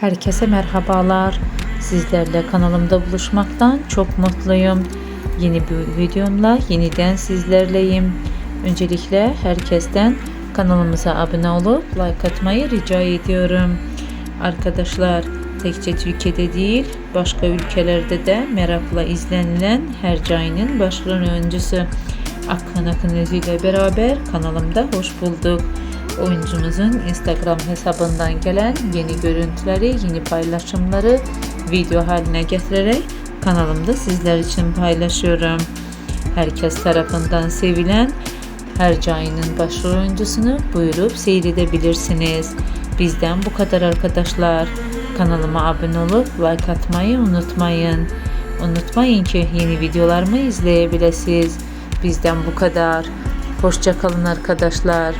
Herkese merhabalar. Sizlerle kanalımda buluşmaktan çok mutluyum. Yeni bir videomla yeniden sizlerleyim. Öncelikle herkesten kanalımıza abone olup like atmayı rica ediyorum. Arkadaşlar tekçe Türkiye'de değil başka ülkelerde de merakla izlenilen Hercai'nin başrol oyuncusu Akın Akın ile beraber kanalımda hoş bulduk. Oyuncumuzun Instagram hesabından gelen yeni görüntüleri, yeni paylaşımları video haline getirerek kanalımda sizler için paylaşıyorum. Herkes tarafından sevilen Hercai'nin başrol oyuncusunu buyurup seyredebilirsiniz. Bizden bu kadar arkadaşlar. Kanalıma abone olup like atmayı unutmayın. Unutmayın ki yeni videolarımı izleyebilirsiniz. Bizden bu kadar. Hoşça kalın arkadaşlar.